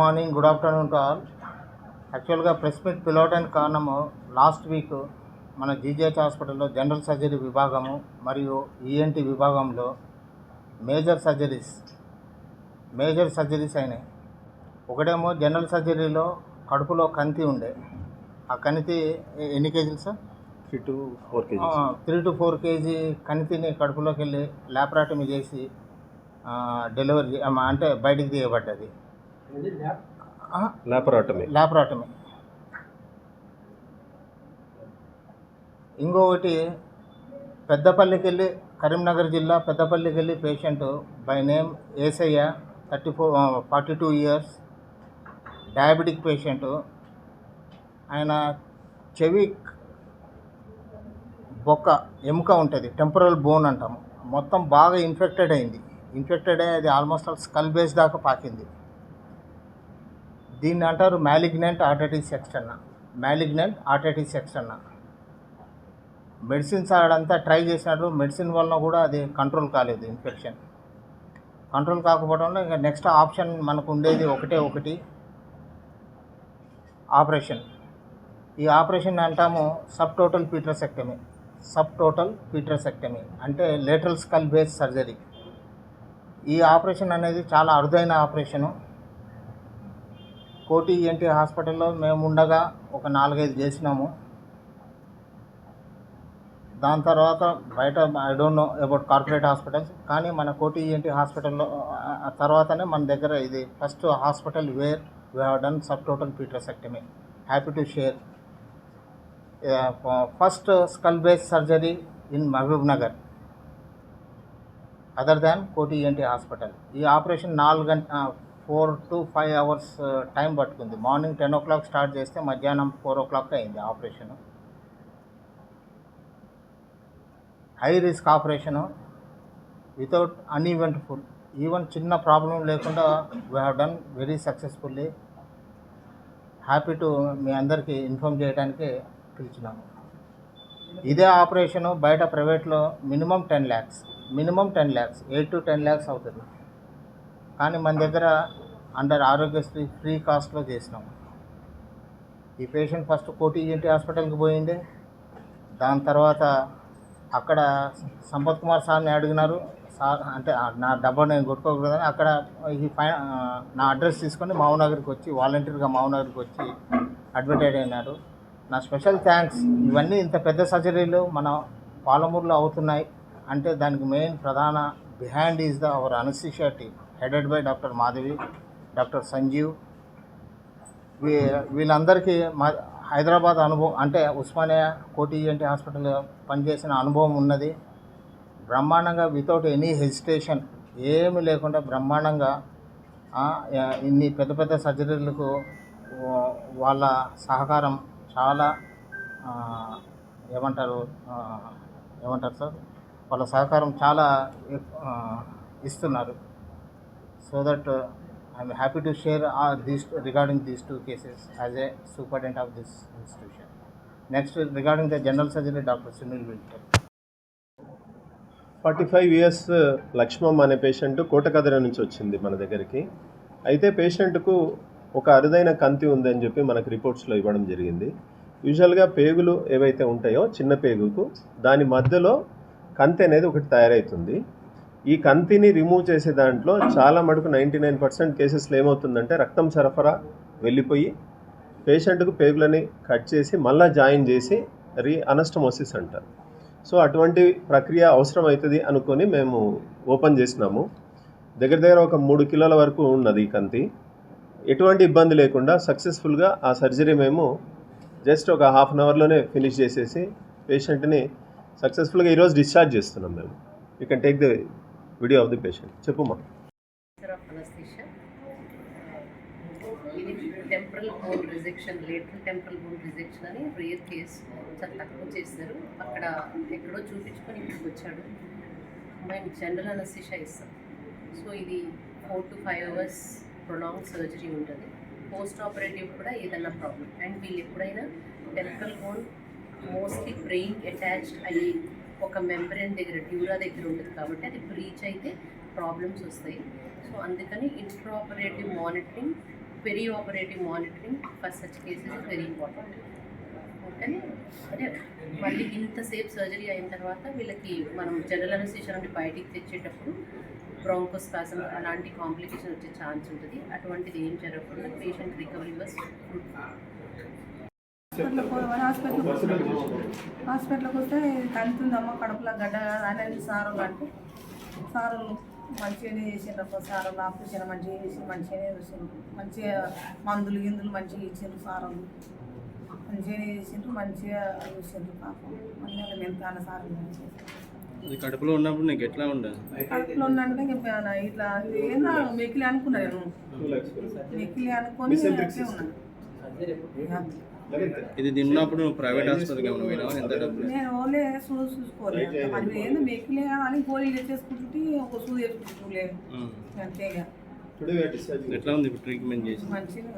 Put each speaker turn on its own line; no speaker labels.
Morning good afternoon to all యాక్చువల్గా press meet పిలవడానికి కారణము లాస్ట్ వీక్ మన జీజీహెచ్ హాస్పిటల్లో జనరల్ సర్జరీ విభాగము మరియు ఈఎన్టీ విభాగంలో మేజర్ సర్జరీస్ మేజర్ సర్జరీస్ అయినాయి. ఒకటేమో జనరల్ సర్జరీలో కడుపులో కంతి ఉండే. ఆ కణితి ఎన్ని కేజీలు sir?
Three to four kgs
three to four kg కణితిని కడుపులోకి వెళ్ళి ల్యాపరాటమీ చేసి డెలివరీ అంటే బయటికి తీయబడ్డది.
లాపరాటమీ
ఇంకొకటి పెద్దపల్లికి వెళ్ళి కరీంనగర్ జిల్లా పెద్దపల్లికి వెళ్ళి patient by name Yesaiah thirty four forty two years diabetic patient. ఆయన చెవి బొక్క ఎముక ఉంటుంది టెంపరల్ బోన్ అంటాము. మొత్తం బాగా ఇన్ఫెక్టెడ్ అయింది. ఇన్ఫెక్టెడ్ అయ్యి అది ఆల్మోస్ట్ ఆల్ స్కల్ బేస్ దాకా పాకింది. దీన్ని అంటారు malignant otitis externa malignant otitis externa medicines ఆడంతా try చేసినాడు మెడిసిన్ వలన కూడా అది కంట్రోల్ కాలేదు ఇన్ఫెక్షన్. కంట్రోల్ కాకపోవడంలో ఇంకా నెక్స్ట్ ఆప్షన్ మనకు ఉండేది ఒకటే ఒకటి. ఆపరేషన్. ఈ ఆపరేషన్ అంటాము sub total petrosectomy. Sub total petrosectomy. అంటే లేటరల్ స్కల్ బేస్ సర్జరీ. ఈ ఆపరేషన్ అనేది చాలా అరుదైన ఆపరేషను. కోటి ఈఎన్టీ హాస్పిటల్లో మేము ఉండగా ఒక నాలుగైదు చేసినాము. దాని తర్వాత బయట I don't know about corporate hospitals కానీ మన కోటి ఈఎన్టీ హాస్పిటల్లో తర్వాతనే మన దగ్గర ఇది first hospital where we have done sub total petrosectomy happy to share first skull base surgery in Mahabubnagar other than Koti ENT hospital. ఈ ఆపరేషన్ నాలుగు గంట four to five hours time పట్టుకుంది. Morning ten o'clock start చేస్తే మధ్యాహ్నం four o'clock అయింది operation. High risk operation. Without uneventful even చిన్న problem లేకుండా we have done very successfully. Happy to మీ అందరికీ ఇన్ఫామ్ చేయడానికి పిలిచినాము. ఇదే ఆపరేషను బయట ప్రైవేట్లో minimum ten lakhs minimum ten lakhs eight to ten lakhs అవుతుంది. కానీ మన దగ్గర అండర్ ఆరోగ్యశ్రీ ఫ్రీ కాస్ట్లో చేసినాం. ఈ పేషెంట్ ఫస్ట్ కోటి హాస్పిటల్కి పోయింది. దాని తర్వాత అక్కడ సంపత్ కుమార్ సార్ని అడిగినారు. సార్ అంటే నా డబ్బా నేను కొట్టుకోకూడదని అక్కడ ఈ పై నా అడ్రస్ తీసుకొని మామనగర్కి వచ్చి వాలంటీర్గా మామనగర్కి వచ్చి అడ్మిటెడ్ అయినారు. నా స్పెషల్ థ్యాంక్స్. ఇవన్నీ ఇంత పెద్ద సర్జరీలు మన పాలమూరులో అవుతున్నాయి. అంటే దానికి మెయిన్ ప్రధాన behind is the our anaesthesia team headed by doctor Madhavi doctor Sanjeev we వీళ్ళందరికీ మా హైదరాబాద్ అనుభవం అంటే ఉస్మానియా కోటిజెంటి హాస్పిటల్ పనిచేసిన అనుభవం ఉన్నది. బ్రహ్మాండంగా వితౌట్ ఎనీ హెజిటేషన్ ఏమి లేకుండా బ్రహ్మాండంగా ఇన్ని పెద్ద పెద్ద సర్జరీలకు వాళ్ళ సహకారం చాలా ఏమంటారు ఏమంటారు సార్? వాళ్ళ సహకారం చాలా ఇస్తున్నారు. So that I'm happy to share these regarding these two cases as a superintendent of this institution next regarding the general surgery doctor Sunil విల్టర్
forty five years Lakshmamma అనే పేషెంట్ కోటకదిర నుంచి వచ్చింది మన దగ్గరికి. అయితే పేషెంట్కు ఒక అరుదైన కంతి ఉందని చెప్పి మనకు రిపోర్ట్స్లో ఇవ్వడం జరిగింది. యూజువల్గా పేగులు ఏవైతే ఉంటాయో చిన్న పేగుకు దాని మధ్యలో కంతి అనేది ఒకటి తయారవుతుంది ఈ కంతిని రిమూవ్ చేసే దాంట్లో చాలా మటుకు నైంటీ నైన్ పర్సెంట్ కేసెస్లో ఏమవుతుందంటే రక్తం సరఫరా వెళ్ళిపోయి పేషెంట్కు పేగులని కట్ చేసి మళ్ళీ జాయిన్ చేసి రీ అనస్టమోసిస్ అంటారు. సో అటువంటి ప్రక్రియ అవసరం అవుతుంది అనుకొని మేము ఓపెన్ చేసినాము. దగ్గర దగ్గర ఒక మూడు కిలోల వరకు ఉన్నది ఈ కంతి. ఎటువంటి ఇబ్బంది లేకుండా సక్సెస్ఫుల్గా ఆ సర్జరీ మేము జస్ట్ ఒక హాఫ్ అన్ అవర్లోనే ఫినిష్ చేసేసి పేషెంట్ని సక్సెస్ఫుల్గా ఈరోజు డిశ్చార్జ్ చేస్తున్నాం మేము. You can take the video of the patient చెప్పుమా?
Uh, ఇది temporal bone rejection lateral temporal bone rejection అని రేర్ కేస్ చాలా తక్కువ చేశారు. అక్కడ ఎక్కడో చూపించుకొని ఇక్కడికి వచ్చాడు. మేము జనరల్ అనస్థిషా ఇస్తాం సో ఇది four to five hours prolong surgery ఉంటుంది. పోస్ట్ ఆపరేటివ్ కూడా ఏదైనా ప్రాబ్లం అండ్ వీళ్ళు ఎప్పుడైనా temporal bone mostly brain attached అయ్యి ఒక మెంబ్రెయిన్ దగ్గర డ్యూరా దగ్గర ఉంటుంది కాబట్టి అది బ్రీచ్ అయితే ప్రాబ్లమ్స్ వస్తాయి. సో అందుకని intraoperative monitoring perioperative monitoring for such cases very important కానీ అదే మళ్ళీ ఇంతసేపు సర్జరీ అయిన తర్వాత వీళ్ళకి మనం జనరల్ అనస్థిషియా నుండి బయటికి తెచ్చేటప్పుడు బ్రాంకోస్పాజం అలాంటి కాంప్లికేషన్ వచ్చే ఛాన్స్ ఉంటుంది. అటువంటిది ఏం జరగకుండా పేషెంట్ రికవరీ బస్
హాస్పిటల్కి పోదామని హాస్పిటల్కి హాస్పిటల్కి వస్తే కంతుందమ్మ కడుపులో గడ్డ కాదు. అనేది సారు అంటే సారు మంచిగానే చేసిండ్రు సారు ఆపరేషన్ మంచిగా చేసి మంచిగానే చూసిండ్రు. మంచిగా మందులు గిందులు మంచిగా ఇచ్చిండ్రు సారు. మంచిగానే చేసిండ్రు మంచిగా చూసిండ్రు పాపం. మళ్ళీ మెంతాన సారు
కడుపులో ఉన్నప్పుడు నీకు ఎట్లా ఉండదు
కడుపులో ఉన్నంటే ఇంకా ఇట్లా ఏందా మెకిలి అనుకున్నా నేను. మెకిలి అనుకొని ఉన్నాను
ఇది తిన్నప్పుడు ప్రైవేట్ హాస్పిటల్కి ఏమైనా పోయినావా? ఎంత డబ్బులు?
నేను ఓన్లీ సూది చూసుకోలేదు మరి ఏంది? మెక్కిలే అని గోళీలు తెచ్చేసుకుంటుంటే ఒక సూది వేసుకుంటుండే
ఉమ్.
అంతే ఇక.
టుడే డిశ్చార్జ్
ఎట్లా ఉంది ఇప్పుడు ట్రీట్మెంట్ చేసి?
మంచిగా.